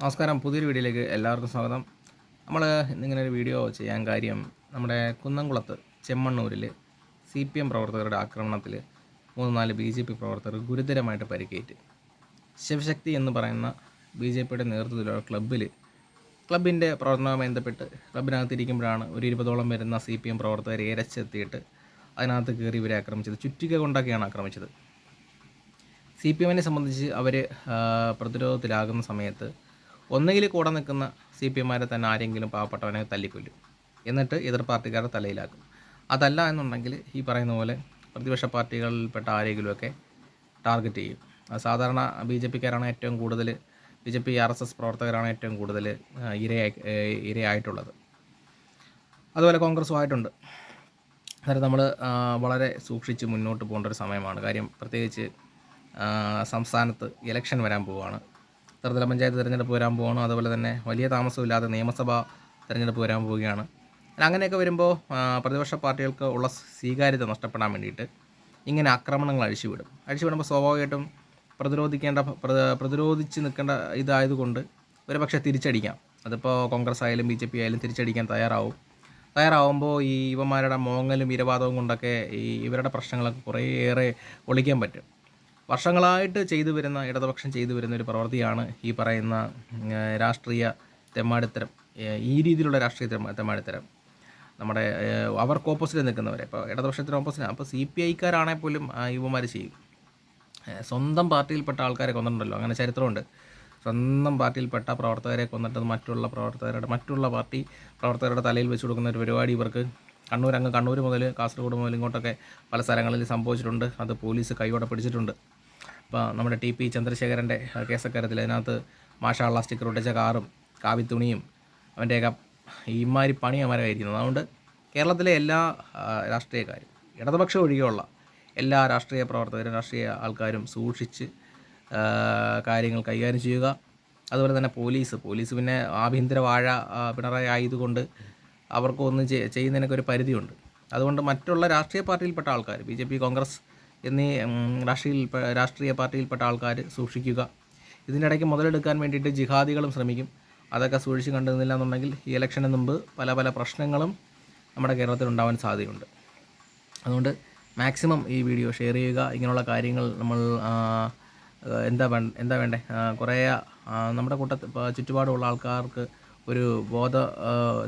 നമസ്കാരം. പുതിയൊരു വീഡിയോയിലേക്ക് എല്ലാവർക്കും സ്വാഗതം. നമ്മൾ ഇന്നിങ്ങനെ ഒരു വീഡിയോ ചെയ്യാൻ കാര്യം നമ്മുടെ കുന്നംകുളത്ത് ചെമ്മണ്ണൂരിൽ സി പി എം പ്രവർത്തകരുടെ ആക്രമണത്തിൽ മൂന്ന് നാല് ബി ജെ പി പ്രവർത്തകർ ഗുരുതരമായിട്ട് പരിക്കേറ്റ്. ശിവശക്തി എന്ന് പറയുന്ന ബി ജെ പിയുടെ നേതൃത്വത്തിലുള്ള ക്ലബ്ബിൽ ക്ലബിന്റെ പ്രവർത്തനവുമായി ബന്ധപ്പെട്ട് ക്ലബിനകത്തിരിക്കുമ്പോഴാണ് ഒരു ഇരുപതോളം വരുന്ന സി പി എം പ്രവർത്തകരെ ഇരച്ചെത്തിയിട്ട് അതിനകത്ത് കയറി ഇവരെ ആക്രമിച്ചത്. ചുറ്റിക കൊണ്ടൊക്കെയാണ് ആക്രമിച്ചത്. സി പി എമ്മിനെ സംബന്ധിച്ച് അവർ പ്രതിരോധത്തിലാകുന്ന സമയത്ത് ഒന്നുകിൽ കൂടെ നിൽക്കുന്ന സി പി എമ്മാരെ തന്നെ ആരെങ്കിലും പാവപ്പെട്ടവനെ തല്ലിക്കൊല്ലും. എന്നിട്ട് എതിർ പാർട്ടിക്കാരുടെ തലയിലാക്കും. അതല്ല എന്നുണ്ടെങ്കിൽ ഈ പറയുന്ന പോലെ പ്രതിപക്ഷ പാർട്ടികളിൽപ്പെട്ട ആരെങ്കിലുമൊക്കെ ടാർഗറ്റ് ചെയ്യും. സാധാരണ ബി ജെ പിക്കാരാണ് ഏറ്റവും കൂടുതൽ B J P R S S പ്രവർത്തകരാണ് ഏറ്റവും കൂടുതൽ ഇരയായി ഇരയായിട്ടുള്ളത്. അതുപോലെ കോൺഗ്രസുമായിട്ടുണ്ട് അന്നേരം നമ്മൾ വളരെ സൂക്ഷിച്ച് മുന്നോട്ട് പോകേണ്ട ഒരു സമയമാണ്. കാര്യം പ്രത്യേകിച്ച് സംസ്ഥാനത്ത് ഇലക്ഷൻ വരാൻ പോവുകയാണ്. ത്രിതല പഞ്ചായത്ത് തിരഞ്ഞെടുപ്പ് വരാൻ പോകണം അതുപോലെ തന്നെ വലിയ താമസമില്ലാതെ നിയമസഭാ തിരഞ്ഞെടുപ്പ് വരാൻ പോവുകയാണ്. അങ്ങനെ അങ്ങനെയൊക്കെ വരുമ്പോൾ പ്രതിപക്ഷ പാർട്ടികൾക്ക് ഉള്ള സ്വീകാര്യത നഷ്ടപ്പെടാൻ വേണ്ടിയിട്ട് ഇങ്ങനെ ആക്രമണങ്ങൾ അഴിച്ചുവിടും. അഴിച്ചുവിടുമ്പോൾ സ്വാഭാവികമായിട്ടും പ്രതിരോധിക്കേണ്ട പ്ര- പ്രതിരോധിച്ച് നിൽക്കേണ്ട ഇതായതുകൊണ്ട് ഒരു പക്ഷേ തിരിച്ചടിക്കാം. അതിപ്പോൾ കോൺഗ്രസ് ആയാലും ബി ജെ പി ആയാലും തിരിച്ചടിക്കാൻ തയ്യാറാവും. തയ്യാറാവുമ്പോൾ ഈ ഇവന്മാരുടെ മോങ്ങലും ഇരവാദവും കൊണ്ടൊക്കെ ഈ ഇവരുടെ പ്രശ്നങ്ങളൊക്കെ കുറേയേറെ ഒളിക്കാൻ പറ്റും. വർഷങ്ങളായിട്ട് ചെയ്തു വരുന്ന ഇടതുപക്ഷം ചെയ്തു വരുന്ന ഒരു പ്രവൃത്തിയാണ് ഈ പറയുന്ന രാഷ്ട്രീയ തെമ്മാടിത്തരം. ഈ രീതിയിലുള്ള രാഷ്ട്രീയ തെമ്മ തെമ്മാടിത്തരം. നമ്മുടെ അവർക്ക് ഓപ്പോസിറ്റ് നിൽക്കുന്നവരെ. ഇപ്പോൾ ഇടതുപക്ഷത്തിന് ഓപ്പോസിറ്റ് അപ്പോൾ സി പി ഐക്കാരാണെങ്കിൽ പോലും യുവമാർ ചെയ്യും. സ്വന്തം പാർട്ടിയിൽപ്പെട്ട ആൾക്കാരെ കൊന്നിട്ടുണ്ടല്ലോ. അങ്ങനെ ചരിത്രമുണ്ട്. സ്വന്തം പാർട്ടിയിൽപ്പെട്ട പ്രവർത്തകരെ കൊന്നിട്ട് മറ്റുള്ള പ്രവർത്തകരുടെ മറ്റുള്ള പാർട്ടി പ്രവർത്തകരുടെ തലയിൽ വെച്ച് കൊടുക്കുന്ന ഒരു പരിപാടി ഇവർക്ക് കണ്ണൂർ അങ്ങ് കണ്ണൂർ മുതൽ കാസർഗോഡ് മുതൽ ഇങ്ങോട്ടൊക്കെ പല സ്ഥലങ്ങളിൽ സംഭവിച്ചിട്ടുണ്ട്. അത് പോലീസ് കൈയോടെ പിടിച്ചിട്ടുണ്ട്. ഇപ്പോൾ നമ്മുടെ ടി പി ചന്ദ്രശേഖരന്റെ കേസക്കാരത്തിൽ അതിനകത്ത് മാഷാള്ള സ്റ്റിക്കർ ഒട്ടിച്ച കാറും കാവിത്തുണിയും അവന്റെയൊക്കെ ഇമാരി പണി അതുകൊണ്ട് കേരളത്തിലെ എല്ലാ രാഷ്ട്രീയക്കാരും ഇടതുപക്ഷം ഒഴികെയുള്ള എല്ലാ രാഷ്ട്രീയ പ്രവർത്തകരും രാഷ്ട്രീയ ആൾക്കാരും സൂക്ഷിച്ച് കാര്യങ്ങൾ കൈകാര്യം ചെയ്യുക. അതുപോലെ തന്നെ പോലീസ് പോലീസ് പിന്നെ ആഭ്യന്തര വാഴ പിണറായി ആയതുകൊണ്ട് അവർക്കൊന്നും ചെയ്- ചെയ്യുന്നതിനൊക്കെ ഒരു പരിധിയുണ്ട്. അതുകൊണ്ട് മറ്റുള്ള രാഷ്ട്രീയ പാർട്ടിയിൽപ്പെട്ട ആൾക്കാർ ബി ജെ പി കോൺഗ്രസ് എന്നീ രാഷ്ട്രീയ രാഷ്ട്രീയ പാർട്ടിയിൽപ്പെട്ട ആൾക്കാർ സൂക്ഷിക്കുക. ഇതിനിടയ്ക്ക് മുതലെടുക്കാൻ വേണ്ടിയിട്ട് ജിഹാദികളും ശ്രമിക്കും. അതൊക്കെ സൂക്ഷിച്ച് കണ്ടിരുന്നില്ല എന്നുണ്ടെങ്കിൽ ഈ ഇലക്ഷന് മുമ്പ് പല പല പ്രശ്നങ്ങളും നമ്മുടെ കേരളത്തിൽ ഉണ്ടാവാൻ സാധ്യതയുണ്ട്. അതുകൊണ്ട് മാക്സിമം ഈ വീഡിയോ ഷെയർ ചെയ്യുക. ഇങ്ങനെയുള്ള കാര്യങ്ങൾ നമ്മൾ എന്താ വേണ്ട എന്താ വേണ്ടേ? കുറേ നമ്മുടെ ഇപ്പോൾ ചുറ്റുപാടുമുള്ള ആൾക്കാർക്ക് ഒരു ബോധ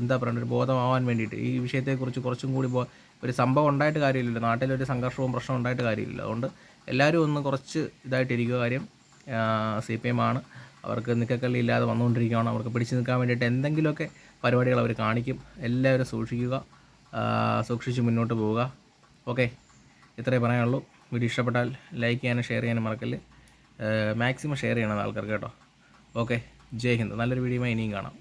എന്താ പറയുക ഒരു ബോധമാവാൻ വേണ്ടിയിട്ട് ഈ വിഷയത്തെക്കുറിച്ച് കുറച്ചും കൂടി ഒരു സംഭവം ഉണ്ടായിട്ട് കാര്യമില്ലല്ലോ. നാട്ടിലൊരു സംഘർഷവും പ്രശ്നവും ഉണ്ടായിട്ട് കാര്യമില്ല അതുകൊണ്ട് എല്ലാവരും ഒന്ന് കുറച്ച് ഇതായിട്ടിരിക്കുക കാര്യം സി പി എം ആണ്. അവർക്ക് നിക്കക്കള്ളി ഇല്ലാതെ വന്നുകൊണ്ടിരിക്കുകയാണ്. അവർക്ക് പിടിച്ചു നിൽക്കാൻ വേണ്ടിയിട്ട് എന്തെങ്കിലുമൊക്കെ പരിപാടികൾ അവർ കാണിക്കും. എല്ലാവരും സൂക്ഷിക്കുക സൂക്ഷിച്ച് മുന്നോട്ട് പോവുക. ഓക്കെ. ഇത്രയേ പറയാനുള്ളൂ. വീഡിയോ ഇഷ്ടപ്പെട്ടാൽ ലൈക്ക് ചെയ്യാനും ഷെയർ ചെയ്യാനും മറക്കല്ല്. മാക്സിമം ഷെയർ ചെയ്യണം ആൾക്കാർക്ക് കേട്ടോ. ഓക്കെ. ജയ് ഹിന്ദ്. നല്ലൊരു വീഡിയോയുമായി ഇനിയും കാണാം.